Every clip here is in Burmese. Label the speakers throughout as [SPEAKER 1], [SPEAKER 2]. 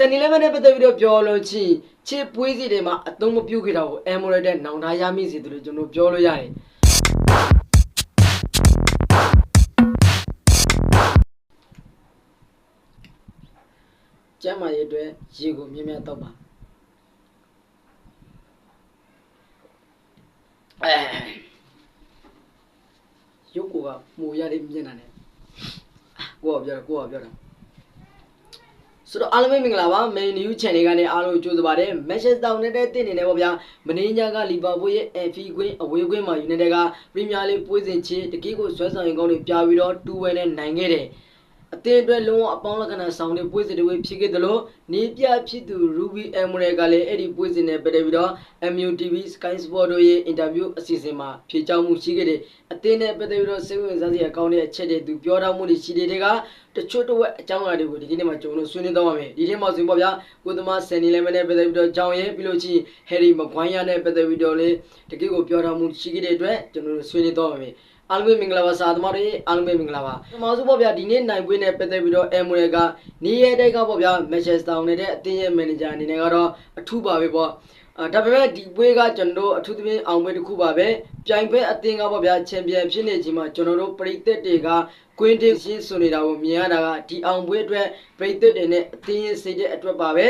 [SPEAKER 1] စနေ11နဲ့ပတ်သက်ပြီးတော့ပြောလို့ချင်းချစ်ပွေးစီတွေမှာအသုံးမပြုခဲ့တာကိုအမ်မိုရက်တဲ့နောင်တရမိစီတို့ကျွန်တော်ပြောလို့ရတယ်ကျမ်းမာရေးအတွက်ရေကိုမြင်မြတ်တော့ပါအဲရုပ်ကိုကမူရတဲ့မျက်နှာနဲ့ကိုကပြောတာကိုကပြောတာ ဆိုတော့အားလုံးပဲမင်္ဂလာပါ Main New Channel ကနေအားလုံးကြိုဆိုပါရစေ။ Manchester United တည်နေတယ်ပေါ့ဗျာ။မင်းညာကလီဗာပူးရဲ့ FA ကွင်းအဝေးကွင်းမှာ United က Premier League ပွဲစဉ်ချေတကီးကိုဆွဲဆောင်ရင်ကောင်းတွေပြပြီးတော့2-1နဲ့နိုင်ခဲ့တယ်။ အသင်းအတွက်လုံးဝအပေါင်းလက္ခဏာဆောင်တဲ့ပွဲစဉ်တွေဖြစ်ခဲ့သလိုနေပြဖြစ်သူ Ruby Emery ကလည်းအဲ့ဒီပွဲစဉ်နဲ့ပတ်သက်ပြီးတော့ MUTV Sky Sport တို့ရဲ့အင်တာဗျူးအစီအစဉ်မှာဖြေကြားမှုရှိခဲ့တယ်။အသင်းနဲ့ပတ်သက်ပြီးတော့စိတ်ဝင်စားစရာကောင်းတဲ့အချက်တွေသူပြောထားမှုတွေရှိတဲ့တွေကတချို့တစ်ဝက်အကြောင်းအရာတွေကိုဒီကနေ့မှာကျွန်တော်တို့ဆွေးနွေးတော့ပါမယ်။ဒီနေ့မှာဆိုရင်ပေါ့ဗျာကိုသမားဆန်နီလည်းမနဲ့ပတ်သက်ပြီးတော့ကြောင်းရဲပြီးလို့ချင်း Harry Maguire နဲ့ပတ်သက်ပြီးတော့လေတကယ်ကိုပြောထားမှုရှိခဲ့တဲ့အတွက်ကျွန်တော်တို့ဆွေးနွေးတော့ပါမယ်။ အားလုံးပဲမင်္ဂလာပါစာသမားတွေအားလုံးပဲမင်္ဂလာပါပထမဆုံးပေါ့ဗျာဒီနေ့နိုင်ပွဲနဲ့ပတ်သက်ပြီးတော့အမ်မရကနေရဲတိုက်ကပေါ့ဗျာမန်ချက်စတာယူနိုက်တက်အသင်းရဲ့မန်နေဂျာအနေနဲ့ကတော့အထူးပါပဲပေါ့အာဒါပေမဲ့ဒီပွဲကကျွန်တော်တို့အထူးသဖြင့်အောင်ပွဲတစ်ခုပါပဲပြိုင်ပွဲအသင်းကပေါ့ဗျာချန်ပီယံဖြစ်နေချိန်မှာကျွန်တော်တို့ပရိသတ်တွေကကွင်းတင်ရှင်းဆိုနေတာကိုမြင်ရတာကဒီအောင်ပွဲအတွက်ပရိသတ်တွေနဲ့အသင်းရဲ့စိတ်တဲ့အတွက်ပါပဲ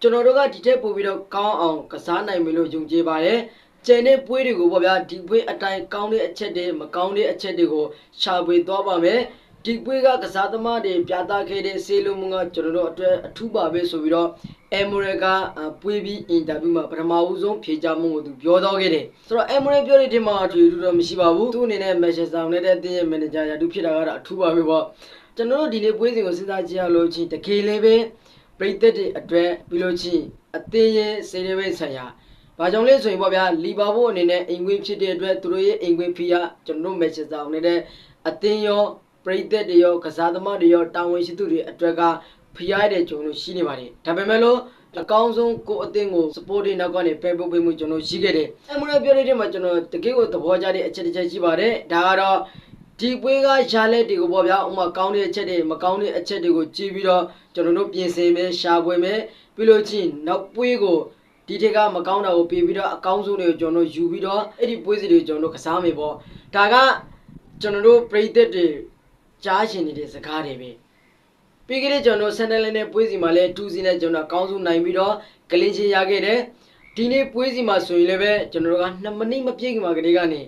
[SPEAKER 1] ကျွန်တော်တို့ကဒီထက်ပိုပြီးတော့ကောင်းအောင်ကစားနိုင်မယ်လို့ယုံကြည်ပါတယ် ကျန်တဲ့ပွဲတွေကိုပေါ့ဗျာဒီပွဲအတိုင်းကောင်းတဲ့အချက်တွေမကောင်းတဲ့အချက်တွေကိုရှာဖွေသွားပါမယ်ဒီပွဲကကစားသမားတွေပြသခဲ့တဲ့ဆေးလုံးမှုကကျွန်တော်တို့အတွက်အထူးပါပဲဆိုပြီးတော့အမ်မိုရကပွဲပြီးအင်တာဗျူးမှာပထမဦးဆုံးဖြေကြားမှုကိုသူပြောတော့ခဲ့တယ်ဆိုတော့အမ်မိုရပြောတဲ့တင်မှာအထူးထူးတော့မရှိပါဘူးသူ့အနေနဲ့မန်ချက်စတာယူနိုက်တက်အသင်းရဲ့မန်နေဂျာရာထူးဖြစ်တာကတော့အထူးပါပဲပေါ့ကျွန်တော်တို့ဒီနေ့ပွဲစဉ်ကိုစဉ်းစားကြည့်ရလို့ချင်းတကယ်လည်းပဲပရိသတ်တွေအတွက်ပြီးလို့ချင်းအသင်းရဲ့စေတဝိတ်ဆိုင်ရာ။ ဘာကြောင့်လဲဆိုရင်ပေါ့ဗျာလီဗာပူးအနေနဲ့အိမ်ကွင်းဖြစ်တဲ့အတွက်သူတို့ရဲ့အိမ်ကွင်းဖိရကျွန်တော်တို့မန်ချက်စတာယူနိုက်တက်အသင်းရောပရိသတ်တွေရောကစားသမားတွေရောတာဝန်ရှိသူတွေအတွက်ကဖိရတဲ့ကျွန်တော်တို့ရှိနေပါတယ်။ဒါပေမဲ့လို့အကောင်းဆုံးကိုအသင်းကို supporting နောက်ကနေပဲပုတ်ပေးမှုကျွန်တော်ရှိခဲ့တယ်။အမှန်ပြောတဲ့မှာကျွန်တော်တကယ်ကိုသဘောကျတဲ့အချက်တစ်ချက်ရှိပါတယ်။ဒါကတော့ဒီပွဲကရှားလက်တွေကိုပေါ့ဗျာဥမာကောင်းတဲ့အချက်တွေမကောင်းတဲ့အချက်တွေကိုကြည့်ပြီးတော့ကျွန်တော်တို့ပြင်ဆင်မယ်ရှာဖွေမယ်ပြီးလို့ချင်းနောက်ပွဲကို ဒီထက်ကမကောင်းတာကိုပေးပြီးတော့အကောင်းဆုံးတွေကိုကျွန်တော်တို့ယူပြီးတော့အဲ့ဒီပွဲစီတွေကိုကျွန်တော်တို့ကစားမယ်ပေါ့ဒါကကျွန်တော်တို့ပရိသတ်တွေကြားရှင်နေတဲ့စကားတွေပဲပြီးခဲ့တဲ့ကျွန်တော်တို့ဆန်တယ်လန်နဲ့ပွဲစီမှာလည်း2စီနဲ့ကျွန်တော်အကောင်းဆုံးနိုင်ပြီးတော့ကလင်းချင်းရခဲ့တယ်ဒီနေ့ပွဲစီမှာဆိုရင်လည်းပဲကျွန်တော်တို့က2မိနစ်မပြည့်ခင်မှာကလေးကနေ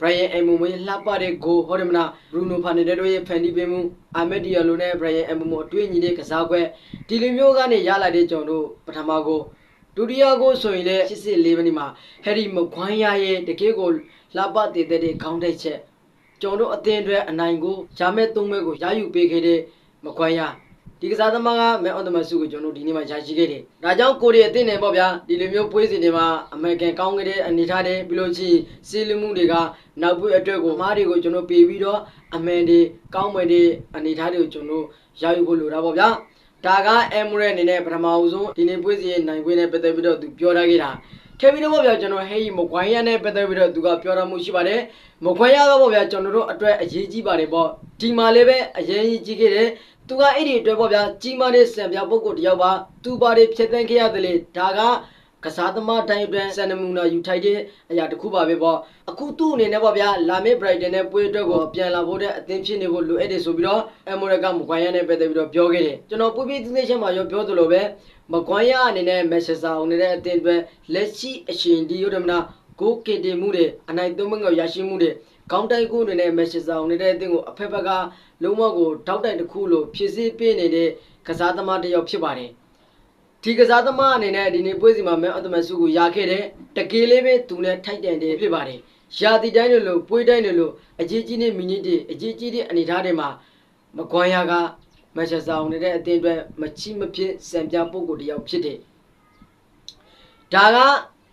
[SPEAKER 1] Brian Mbumo ရဲ့လှပတဲ့ဂိုးဟောတယ်မလား Bruno Fernandes တို့ရဲ့ဖန်တီးပေးမှု Ahmed Diallo နဲ့ Brian Mbumo အတွေ့အညီတဲ့ကစားကွက်ဒီလိုမျိုးကနေရလာတဲ့ကျွန်တော်တို့ပထမကို ဒုတိယကိုဆိုရင်လည်း84မိနစ်မှာဟယ်ရီမခွိုင်းရရဲ့တကယ်ကိုလှပတည်တဲ့ခေါင်းတိုက်ချက်ကျွန်တော်တို့အသင်းအတွက်အနိုင်ကိုရမဲ့သုံးမဲကိုရယူပေးခဲ့တဲ့မခွိုင်းရဒီကစားသမားကမဲအော်တမဆုကိုကျွန်တော်တို့ဒီနေ့မှာရရှိခဲ့တယ်။ဒါကြောင့်ကိုရီအသင်းနေပေါ့ဗျာဒီလိုမျိုးပွဲစဉ်တွေမှာအမေရိကန်ကောင်းခဲ့တဲ့အနေထားတွေပြီးလို့ရှိရင်စီးလူမှုတွေကနောက်ပွဲအတွက်ကိုမားတွေကိုကျွန်တော်ပေးပြီးတော့အမှန်တွေကောင်းမယ်တွေအနေထားတွေကိုကျွန်တော်ရယူဖို့လိုတာပေါ့ဗျာ။ ဒါကအမ်မရက်အနေနဲ့ပထမဦးဆုံးဒီနေ့ပွဲစီရဲ့နိုင်ခွင့်နဲ့ပတ်သက်ပြီးတော့သူပြောထားခဲ့တာခဲပြီးတော့ဗျာကျွန်တော်ဟေးမကွိုင်းရနဲ့ပတ်သက်ပြီးတော့သူကပြောထားမှုရှိပါတယ်မကွိုင်းရတော့ဗျာကျွန်တော်တို့အတွက်အရေးကြီးပါတယ်ပေါ့ဒီမှာလည်းပဲအရေးကြီးခဲ့တယ်သူကအဲ့ဒီအတွက်ပေါ့ဗျာကြီးမားတဲ့စံပြပုဂ္ဂိုလ်တစ်ယောက်ပါသူပါတွေဖြစ်သန်းခဲ့ရတယ်လေဒါက ကစားသမားတိုင်းအတွက်စံနမူနာယူထိုက်တဲ့အရာတစ်ခုပါပဲပေါ့အခုသူ့အနေနဲ့ပေါ့ဗျာလာမစ်ဘရိုက်တန်နဲ့ပွဲအတွက်ကိုပြန်လာဖို့တဲ့အသင်းဖြစ်နေဖို့လိုအပ်တယ်ဆိုပြီးတော့အမေရိကမကွိုင်းရနဲ့ပတ်သက်ပြီးတော့ပြောခဲ့တယ်ကျွန်တော်ပြပြသင်းချင်းမှာရောပြောသလိုပဲမကွိုင်းရအနေနဲ့မက်ဆက်ဆာအောင်နေတဲ့အသင်းအတွက်လက်ရှိအရှင်ဒီယိုဒမနာဂိုးကင်တင်မှုတွေအနိုင်သုံးမငေါရရှိမှုတွေကောင်းတိုက်ကိုအနေနဲ့မက်ဆက်ဆာအောင်နေတဲ့အသင်းကိုအဖက်ဖက်ကလုံးဝကိုထောက်တိုင်တစ်ခုလိုဖြစ်စေပေးနေတဲ့ကစားသမားတစ်ယောက်ဖြစ်ပါတယ် ဒီကစားသမားအနေနဲ့ဒီနေ့ပွဲစီမှာမဲအတမဆုကိုရခဲ့တယ်တကယ်လေးပဲသူနဲ့ထိုက်တန်တယ်ဖြစ်ပါတယ်ရာသီတိုင်းလိုလိုပွဲတိုင်းလိုလိုအကြီးကြီးနဲ့မီနစ်တွေအကြီးကြီးတဲ့အနေအထားတွေမှာမကွန်ယာကမန်ချက်စတာအောင်နေတဲ့အသင်းအတွက်မချီမဖြစ်စံပြပုဂ္ဂိုလ်တစ်ယောက်ဖြစ်တယ်ဒါက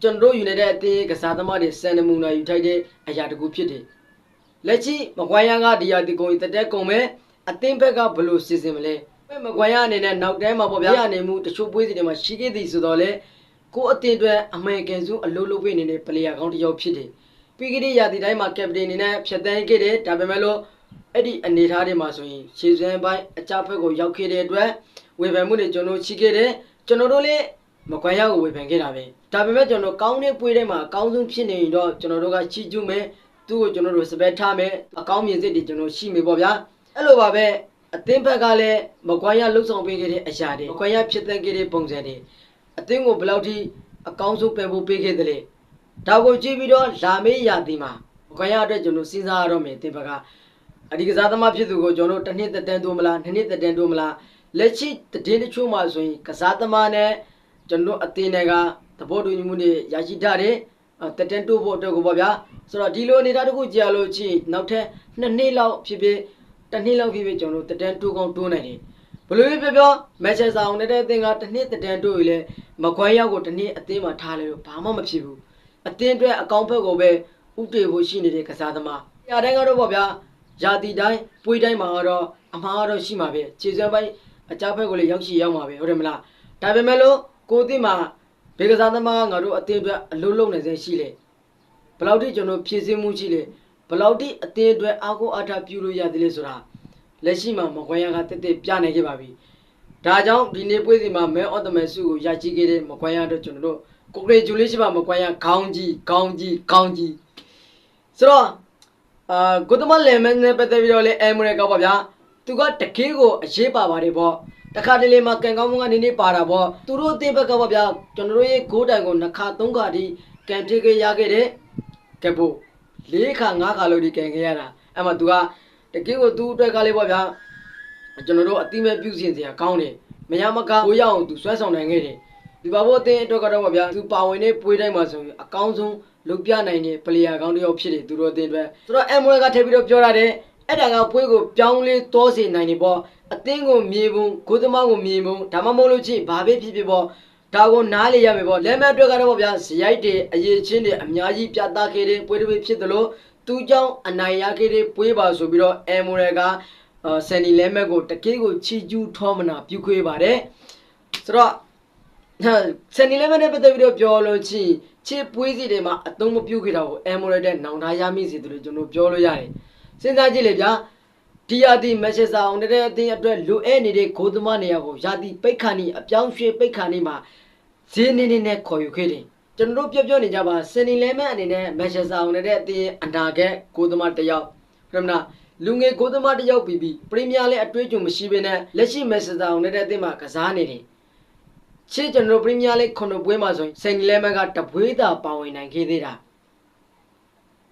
[SPEAKER 1] ကျွန်တော်တို့ယူနေတဲ့အသင်းကစားသမားတွေစံနမူနာယူထိုက်တဲ့အရာတစ်ခုဖြစ်တယ်လက်ရှိမကွန်ယာကဒီရာဒီကုန်တက်တဲ့ကုန်မဲ့အသင်းဘက်ကဘယ်လိုစီစဉ်မလဲ မကွန်ရအနေနဲ့နောက်တန်းမှာပေါ့ဗျာရနေမှုတချို့ပွဲစီတွေမှာရှိခဲ့သည်ဆိုတော့လေကိုအတင်အတွက်အမေရိကန်စုအလုပ်လုပ်ပေးနေတဲ့ပလေယာကောင်းတစ်ယောက်ဖြစ်တယ်ပြီးခဲ့တဲ့ရာသီတိုင်းမှာကပတိန်အနေနဲ့ဖြတ်တန်းခဲ့တယ်ဒါပေမဲ့လို့အဲ့ဒီအနေအထားတွေမှာဆိုရင်ခြေစွမ်းပိုင်းအကြဖက်ကိုရောက်ခဲ့တဲ့အတွက်ဝေဖန်မှုတွေကျွန်တော်ရှိခဲ့တယ်ကျွန်တော်တို့လည်းမကွမ်းရကိုဝေဖန်ခဲ့တာပဲဒါပေမဲ့ကျွန်တော်ကောင်းတဲ့ပွေးထဲမှာအကောင်းဆုံးဖြစ်နေရင်တော့ကျွန်တော်တို့ကချီးကျူးမယ်သူ့ကိုကျွန်တော်တို့စပယ်ထားမယ်အကောင်းမြင်စိတ်တွေကျွန်တော်ရှိမယ်ပေါ့ဗျာအဲ့လိုပါပဲ အသင်းဘက်ကလည်းမကွမ်းရလှုပ်ဆောင်ပေးခဲ့တဲ့အရာတွေမကွမ်းရဖြစ်တဲ့ခဲ့တဲ့ပုံစံတွေအသင်းကိုဘယ်လောက်ထိအကောင်းဆုံးပယ်ဖို့ပေးခဲ့တယ်လဲဒါကိုကြည့်ပြီးတော့လာမေးရာသီမှာမကွမ်းရအတွက်ကျွန်တော်စဉ်းစားရတော့မယ်အသင်းဘက်ကအဒီကစားသမားဖြစ်သူကိုကျွန်တော်တို့တစ်နှစ်သက်တမ်းတိုးမလားနှစ်နှစ်သက်တမ်းတိုးမလားလက်ရှိတည်င်းတချို့မှာဆိုရင်ကစားသမားနဲ့ကျွန်တော်တို့အသင်းတွေကသဘောတူညီမှုတွေရရှိထားတယ်အဲတက်တန်းတိုးဖို့အတွက်ကိုပေါ့ဗျာဆိုတော့ဒီလိုအနေအထားတစ်ခုကြာလို့ချင်းနောက်ထပ်နှစ်နှစ်လောက်ဖြစ်ဖြစ် တစ်နှစ်လောက်ဖြစ်ဖြစ်ကျွန်တော်တို့တက်တန်းတိုးကောင်းတိုးနိုင်တယ်ဘလို့ဖြစ်ပြောမန်ချက်စတာအောင်တဲ့အသင်းကတစ်နှစ်တက်တန်းတိုးရလေမကွမ်းရောက်ကိုတစ်နှစ်အသင်းမှာထားလဲလို့ဘာမှမဖြစ်ဘူးအသင်းအတွက်အကောင့်ဘက်ကိုပဲဥတည်ဖို့ရှိနေတဲ့ကစားသမားညာတိုင်းကတော့ပေါ့ဗျာရာတီတိုင်းပွေးတိုင်းမှာတော့အမှားတော့ရှိမှာပဲခြေစွမ်းပိုင်းအကြဖက်ကိုလည်းရောက်ရှိရောက်မှာပဲဟုတ်တယ်မလားဒါပေမဲ့လို့ကိုသိမှာဘေကစားသမားကငါတို့အတင်းအတွက်အလုံးလုံးနေစေရှိလေဘယ်လောက်ထိကျွန်တော်ဖြည့်ဆင်းမှုရှိလေ ဘလောက်တိအသေးအတွက်အာကိုအာတာပြုလို့ရသေးလဲဆိုတာလက်ရှိမှာမကွန်ရကတက်တက်ပြနိုင်ခဲ့ပါပြီဒါကြောင့်ဒီနေ့ပွဲစီမှာမဲအော်တမန်စုကိုရရှိခဲ့တဲ့မကွန်ရအတွက်ကျွန်တော်တို့ congratulation ပါမကွန်ရခေါင်းကြီးခေါင်းကြီးခေါင်းကြီးဆိုတော့အာဂုတမလေမန်နဲ့ပတ်သက်ပြီးတော့လေအမရကောက်ပါဗျာသူကတကယ်ကိုအရေးပါပါတယ်ပေါ့တခါတလေမှာကံကောင်းမှုကနေနေပါတာပေါ့သူတို့အသေးဘက်ကပေါ့ဗျာကျွန်တော်တို့ရဲ့ဂိုးတိုင်ကိုနှစ်ခါသုံးခါထိကန်ထည့်ခဲ့ရခဲ့တဲ့ကဲပို့ ၄ခါ၅ခါလို့ဒီကင်ခဲ့ရတာအဲ့မှာ तू ကတကယ်ကို तू အတွက်ကလေးပေါ့ဗျာကျွန်တော်တို့အတိမဲ့ပြုစင်စရာကောင်းတယ်မရမကကိုရအောင် तू ဆွဲဆောင်နိုင်ခဲ့တယ်ဒီဘာဖို့အတင်းအတွက်ကတော့ပေါ့ဗျာ तू ပါဝင်နေပွေးတိုင်းမှာဆိုရင်အကောင်းဆုံးလုပ်ပြနိုင်တဲ့ player ကောင်းတစ်ယောက်ဖြစ်တယ်သူတို့အတင်းအတွက်ဆိုတော့ MOL ကထည့်ပြီးတော့ပြောရတယ်အဲ့ဒါကပွေးကိုပြောင်းလဲတောစေနိုင်နေပေါ့အတင်းကိုမြေပုံကိုသမားကိုမြေပုံဒါမှမဟုတ်လို့ချင်းဘာပဲဖြစ်ဖြစ်ပေါ့ ဒါကိုနားလေရမယ်ပေါ့လက်မက်အတွက်ကတော့ပေါ့ဗျာဇရိုက်တွေအရေးချင်းတွေအများကြီးပြသခဲ့တဲ့ပွေးတွေဖြစ်တယ်လို့သူเจ้าအနိုင်ရခဲ့တဲ့ပွေးပါဆိုပြီးတော့အမ်မွဲကအာဆန်နီလက်မက်ကိုတကယ်ကိုချီကျူးထောမနာပြုခွေးပါတယ်ဆိုတော့ ဆန်နီလည်းမနဲ့ပတ်သက်ပြီးတော့ပြောလို့ချင်းချစ်ပွေးစီတွေမှာအသုံးမပြုခဲ့တာကိုအမ်မိုရက်တဲ့နောင်ထားရမိစီတယ်လို့ကျွန်တော်ပြောလို့ရတယ်စဉ်းစားကြည့်လေဗျာ ဒီယာတီမက်ဆေ့စာအောင်တဲ့အတင်းအတွက်လိုအပ်နေတဲ့ဂိုးသမားနေရာကိုယာတီပိတ်ခါနီအပြောင်းရွှေ့ပိတ်ခါနီမှာဈေးနေနေနဲ့ခေါ်ယူခဲ့တယ်ကျွန်တော်တို့ပြောပြောနေကြပါစင်နီလဲမန်အနေနဲ့မက်ဆေ့စာအောင်တဲ့အတင်းအနာကဲဂိုးသမားတစ်ယောက်ဟုတ်မလားလူငယ်ဂိုးသမားတစ်ယောက်ပြီးပြီးပရီးမီးယားလည်းအတွေ့အကြုံမရှိဘဲနဲ့လက်ရှိမက်ဆေ့စာအောင်တဲ့အတင်းမှာကစားနေတယ်ချစ်ကျွန်တော်ပရီးမီးယားလိခုနှစ်ပွဲမှာဆိုရင်စိန်လဲမကတပွဲသာပါဝင်နိုင်ခဲ့သေးတာ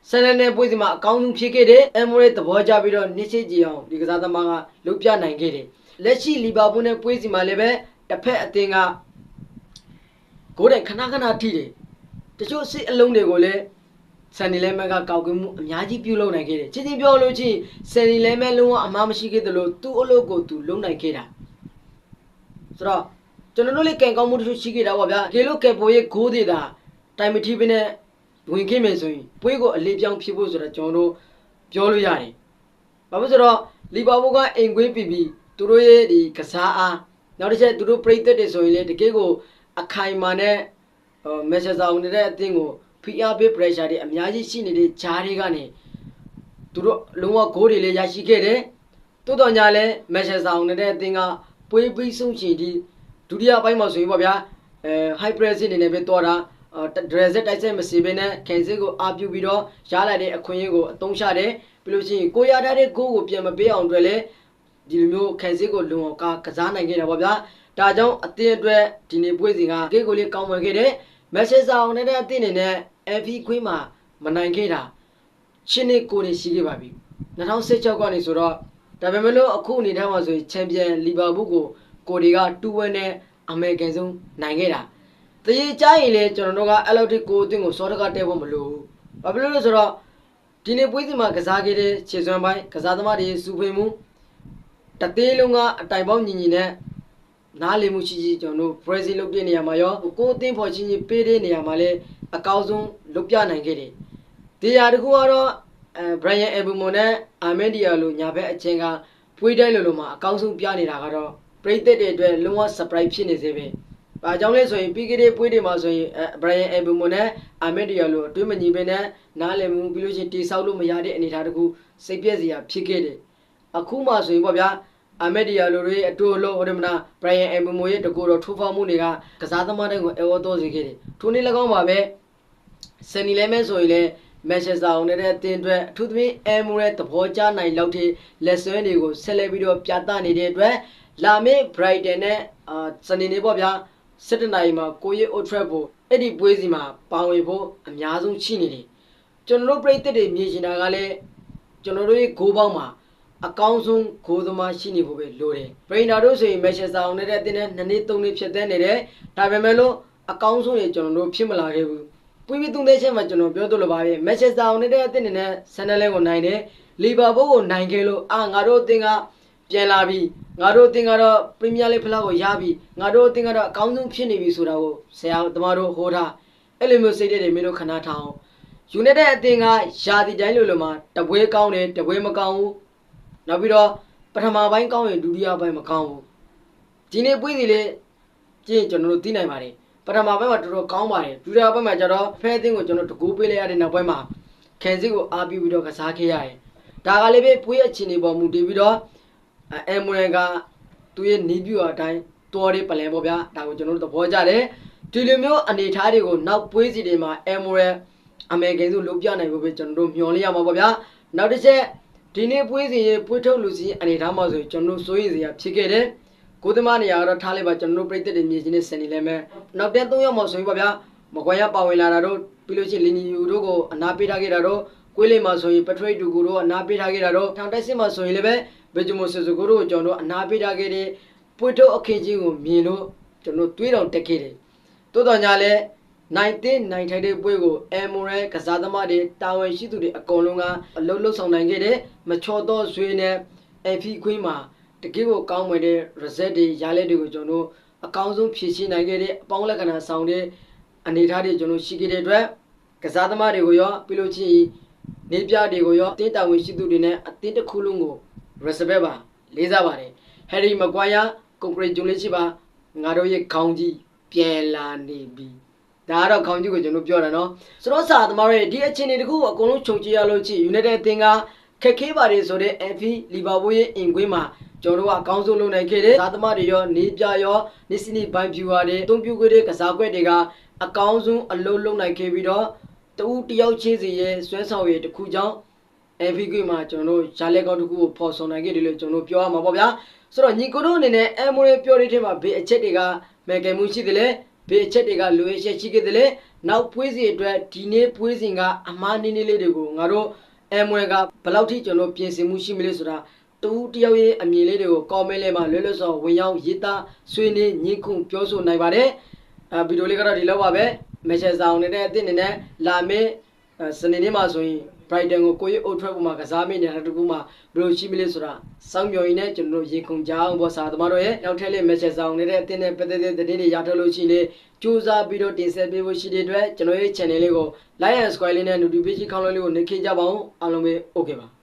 [SPEAKER 1] ဆန်နယ်ပွဲစီမှာအကောင်းဆုံးဖြစ်ခဲ့တဲ့အမ်မိုရဲသဘောကျပြီးတော့နှစ်ချစ်ကြည်အောင်ဒီကစားသမားကလုတ်ပြနိုင်ခဲ့တယ်လက်ရှိလီဗာပူးနဲ့ပွဲစီမှာလည်းပဲတစ်ဖက်အသင်းကဂိုးတိုင်ခဏခဏထိတယ်တချို့စစ်အလုံးတွေကိုလည်းဆန်နီလဲမကကောက်ကွင်းမှုအများကြီးပြုလုပ်နိုင်ခဲ့တယ်ချင်းချင်းပြောလို့ချင်းဆန်နီလဲမလုံးဝအမှားမရှိခဲ့တယ်လို့သူ့အလုပ်ကိုသူလုံးနိုင်ခဲ့တာဆိုတော့ကျွန်တော်တို့လည်းကံကောင်းမှုတချို့ရှိခဲ့တာပေါ့ဗျာကေလို့ကဲပိုရဲ့ဂိုးတွေတာတိုင်မထီးပင်းနဲ့ ဝင်ခင်းမယ်ဆိုရင်ပွဲကိုအလေးပြောင်းဖြစ်ဖို့ဆိုတော့ကျွန်တော်တို့ပြောလို့ရတယ်။ဘာဖြစ်ဆိုတော့လီဗာပူးကအိမ်ကွင်းပြီးပြီးသူတို့ရဲ့ဒီကစားအားနောက်တစ်ချက်သူတို့ပြိသက်တွေဆိုရင်လေတကယ်ကိုအခိုင်အမာနဲ့မက်ဆေ့ချ်အောင်နေတဲ့အသင်းကို PR ပေး pressure တွေအများကြီးရှိနေတဲ့ဂျားတွေကနေသူတို့လုံးဝဂိုးတွေလည်းရရှိခဲ့တယ်။တိုးတော်ညာလည်းမက်ဆေ့ချ်အောင်နေတဲ့အသင်းကပွဲပြီးဆုံးချင်ဒီဒုတိယပိုင်းမှာဆိုရင်ပေါ့ဗျာအဲ high press အနေနဲ့ပဲတွားတာ ဒရယ်ဆက်တိုက်ဆက်မစီဘဲနဲ့ခင်စစ်ကိုအာပြုပြီးတော့ရလာတဲ့အခွင့်အရေးကိုအသုံးချတယ်ပြီးလို့ရှိရင်ကိုရထားတဲ့ဂိုးကိုပြန်မပေးအောင်အတွက်လည်းဒီလိုမျိုးခင်စစ်ကိုလုံအောင်ကကစားနိုင်ခဲ့တာပေါ့ဗျာဒါကြောင့်အသင်းအတွက်ဒီနေ့ပွဲစဉ်ကဂိတ်ကိုလေးကောင်းဝင်ခဲ့တယ်မက်ဆေ့ချ်အောင်နဲ့တဲ့အသင်းအနေနဲ့ FP ခွင်းမှာမနိုင်ခဲ့တာရှင်းနေကိုနေရှိခဲ့ပါပြီ2016ကနေဆိုတော့ဒါပေမဲ့လို့အခုအနေနဲ့မှာဆိုရင်ချန်ပီယံလီဗာပူးကိုကိုတွေက2ဝက်နဲ့အမေရိကန်ဆုံးနိုင်ခဲ့တာ တရေကြရင်လေကျွန်တော်တို့ကအဲ့လောက်ထိကိုအသင်းကိုစောတကတဲဖို့မလိုဘူးဘာဖြစ်လို့လဲဆိုတော့ဒီနေ့ပွဲစဉ်မှာကစားခဲ့တဲ့ခြေစွမ်းပိုင်းကစားသမားတွေစူဖွေမှုတသေးလုံးကအတိုင်ပေါင်းညီညီနဲ့နားလည်မှုရှိရှိကျွန်တော်တို့ Brazil လုပ်တဲ့နေရာမှာရောကိုအသင်းဖော်ချင်းချင်းပေးတဲ့နေရာမှာလည်းအကောင်းဆုံးလုပ်ပြနိုင်ခဲ့တယ်ဒီဟာတခုကတော့အဲ Brian Ebumo နဲ့ Armendia လို့ညာဘက်အချင်းကပွေးတိုင်းလိုလိုမှာအကောင်းဆုံးပြနေတာကတော့ပရိသတ်တွေအတွက်လုံးဝ surprise ဖြစ်နေစေပဲ။ ဘာကြောင့်လဲဆိုရင်ပြီးကြတဲ့ပွဲတွေမှာဆိုရင်ဘရိုင်ယန်အဘူမွန်နဲ့အာမက်ဒီယာလိုအတွင်းမညီပဲနဲ့နားလည်မှုပြီးလို့ချင်းတိဆောက်လို့မရတဲ့အနေအထားတခုစိတ်ပြည့်စရာဖြစ်ခဲ့တယ်။အခုမှဆိုရင်ပေါ့ဗျာအမက်ဒီယာလိုတွေအတူလို့ဟိုဒီမနာဘရိုင်ယန်အမ်ဘမိုရဲ့တကူတော်ထိုးဖောက်မှုတွေကကစားသမားတွေကိုအော်တော်စေခဲ့တယ်ထိုနေ့၎င်းပါပဲစနီလဲမဲဆိုရင်လည်းမန်ချက်စတာအောင်နဲ့အတင်းအတွက်အထူးသဖြင့်အမ်မိုရဲ့သဘောကျနိုင်လောက်တဲ့လက်ဆွဲတွေကိုဆက်လက်ပြီးတော့ပြသနေတဲ့အတွက်လာမည့် Brighton နဲ့အာစနေနေ့ပေါ့ဗျာ 7နိုင်မှာကိုရီအိုထရက်ဖို့အဲ့ဒီပွဲစီမှာပါဝင်ဖို့အများဆုံးရှိနေတယ်ကျွန်တော်တို့ပြည်သက်တွေမြင်ချင်တာကလည်းကျွန်တော်တို့ရဲ့ဂိုးပေါင်းမှာအကောင်းဆုံးဂိုးသမားရှိနေဖို့ပဲလိုတယ်။ဘရိန်နာတို့ဆိုရင်မက်ရှယ်ဆာအောင်နဲ့တဲ့အတင်းနဲ့နှစ်နှစ်သုံးနှစ်ဖြစ်တဲ့နေတယ်။ဒါပေမဲ့လို့အကောင်းဆုံးရေကျွန်တော်တို့ဖြစ်မလာခဲ့ဘူး။ပွင့်ပြီးသုံးတဲ့ချက်မှာကျွန်တော်ပြောသလိုပါပဲ။မက်ရှယ်ဆာအောင်နဲ့တဲ့အတင်းနဲ့ဆန်နယ်လန်ကိုနိုင်တယ်။လီဗာပူးကိုနိုင်ခဲ့လို့အာငါတို့အတင်းက ပြန်လာပြီ။ငါတို့အတင်းကတော့ပရီးမီးယားလိဖလားကိုရပြီ။ငါတို့အတင်းကတော့အကောင်းဆုံးဖြစ်နေပြီဆိုတာကိုဆရာသမားတို့ဟောထား။အဲ့လိုမျိုးစိတ်တွေမင်းတို့ခဏထားအောင်။ယူနိုက်တက်အတင်းကယာတီတိုင်းလိုလိုမှာတပွဲကောင်းတယ်တပွဲမကောင်းဘူး။နောက်ပြီးတော့ပထမပိုင်းကောင်းရင်ဒုတိယပိုင်းမကောင်းဘူးဒီနေ့ပွင့်စီလေကြည့်ရင်ကျွန်တော်တို့သိနိုင်ပါတယ်ပထမပိုင်းမှာတော်တော်ကောင်းပါတယ်ဒုတိယပိုင်းမှာကျတော့ဖဲအသင်းကိုကျွန်တော်တကူပေးလိုက်ရတဲ့နောက်ပိုင်းမှာခဲစစ်ကိုအားပြုပြီးတော့ကစားခဲ့ရတယ်ဒါကလည်းပဲပွေးအခြေအနေပေါ်မူတည်ပြီးတော့ အဲမူရန်ကသူ့ရဲ့နီးပြူအတိုင်းတော်ရဲပလန်ပေါ့ဗျာဒါကိုကျွန်တော်တို့သဘောကျတယ်ဒီလိုမျိုးအနေအထားတွေကိုနောက်ပွေးစီတွေမှာအမိုရယ်အမေရိကန်စုလုံးပြနိုင်ဖို့ပဲကျွန်တော်တို့မျှော်လင့်ရမှာပေါ့ဗျာနောက်တစ်ချက်ဒီနေ့ပွေးစီရင်ပွေးထုတ်လူစီအနေထားမှာဆိုရင်ကျွန်တော်တို့စိုးရိမ်စရာဖြစ်ခဲ့တယ်ကိုသမားနေရာကတော့ထားလိုက်ပါကျွန်တော်တို့ပြည်သက်တွေမြင်ချင်းနဲ့ဆန်နေလဲမယ်နောက်တဲ့၃ယောက်မှဆိုရင်ပါဗျာမကွာရပါဝင်လာတာတို့ပြီးလို့ရှိရင်လီနီယူတို့ကိုအနာပေးထားခဲ့တာတို့ကွေးလေးမှာဆိုရင်ပထရိတ်တူကိုတို့အနာပေးထားခဲ့တာတို့ထောင်တက်စစ်မှာဆိုရင်လည်းပဲ ဘယ်ဂျမိုဆူဆူကိုတို့ကိုကျွန်တော်တို့အနာပေးထားခဲ့တဲ့ပွေးထုတ်အခင်းချင်းကိုမြင်လို့ကျွန်တော်တွေးတော်တက်ခဲ့တယ်တိုးတော်ညာလဲနိုင်တဲ့နိုင်ထိုက်တဲ့ပွဲကိုအမိုရဲကစားသမားတွေတာဝန်ရှိသူတွေအကုန်လုံးကအလုံးလုံးဆောင်နိုင်ခဲ့တယ်မချော်တော့ဇွေနဲ့အဖီခွင်းမှာတကယ်ကိုကောင်းမွန်တဲ့ result တွေရလက်တွေကိုကျွန်တော်တို့အကောင်းဆုံးဖြည့်ရှင်းနိုင်ခဲ့တဲ့အပေါင်းလက္ခဏာဆောင်တဲ့အနေအထားတွေကျွန်တော်ရှိခဲ့တဲ့အတွက်ကစားသမားတွေကိုရောပြီးလို့ချင်းနေပြတွေကိုရောအတင်းတာဝန်ရှိသူတွေနဲ့အတင်းတစ်ခုလုံးကို respect ပါလေးစားပါတယ် Harry Maguire congratulation ပါငါတို့ရဲ့ခေါင်းကြီးပြန်လာနေပြီဒါကတော့ခေါင်းကြီးကိုကျွန်တော်ပြောတာနော်ဆိုတော့စာသမားတွေဒီအခြေအနေတခုကိုအကုန်လုံးခြုံကြည့်ရလို့ချီ United အသင်းကခက်ခဲပါတယ်ဆိုတဲ့ FV လီဗာပူးရဲ့အင်ကွင်းမှာကျွန်တော်တို့ကအကောင်းဆုံးလုပ်နိုင်ခဲ့တယ်စာသမားတွေရောနေပြရောနေစီနီဘိုင်ဖြူပါတွေအသုံးပြုခဲ့တဲ့ကစားကွက်တွေကအကောင်းဆုံးအလုပ်လုပ်နိုင်ခဲ့ပြီးတော့တူတယောက်ချင်းစီရဲ့ဆွဲဆောင်ရည်တစ်ခုကြောင့် FV ကွင်းမှာကျွန်တော်တို့ရှားလက်ကောက်တစ်ခုကိုဖော်ဆောင်နိုင်ခဲ့တယ်လို့ကျွန်တော်တို့ပြောရမှာပေါ့ဗျာဆိုတော့ညီကိုတို့အနေနဲ့အမိုရေပြောတဲ့ထဲမှာဘေးအချက်တွေကမယ်ကယ်မှုရှိတယ်လေဘေးအချက်တွေကလိုရချက်ရှိခဲ့တယ်လေနောက်ပွေးစီအတွက်ဒီနေ့ပွေးစဉ်ကအမားနည်းနည်းလေးတွေကိုငါတို့အမွေကဘယ်လောက်ထိကျွန်တော်ပြင်ဆင်မှုရှိမလဲဆိုတာတူတယောက်ရဲ့အမြင်လေးတွေကို comment လေးမှာလွယ်လွယ်စောဝင်ရောက်ရေးသားဆွေးနွေးညှိခုပြောဆိုနိုင်ပါတယ်အဲဗီဒီယိုလေးကတော့ဒီလောက်ပါပဲမက်ဆေ့ဆောင်နေတဲ့အသစ်နေနဲ့လာမေးစနေနေ့မှာဆိုရင် Brighton ကိုကိုရီအိုထရက်ပေါ်မှာကစားမိနေတာတကူမှာဘယ်လိုရှိမလဲဆိုတာစောင့်မျှော်ရင်းနဲ့ကျွန်တော်တို့ရေခုန်ကြအောင်ပေါ့စာသမားတို့ရဲ့နောက်ထပ်လေးမက်ဆေ့ဆောင်နေတဲ့အသစ်နဲ့ပတ်သက်တဲ့သတင်းတွေရထားလို့ရှိရင်လေစူးစမ်းပြီးတော့တင်ဆက်ပေးဖို့ရှိတဲ့အတွက်ကျွန်တော်ရဲ့ channel လေးကို like and subscribe လေးနဲ့ notification ခေါင်းလေးကိုနှိပ်ခင်းကြပါအောင်အားလုံးပဲ okay ပါ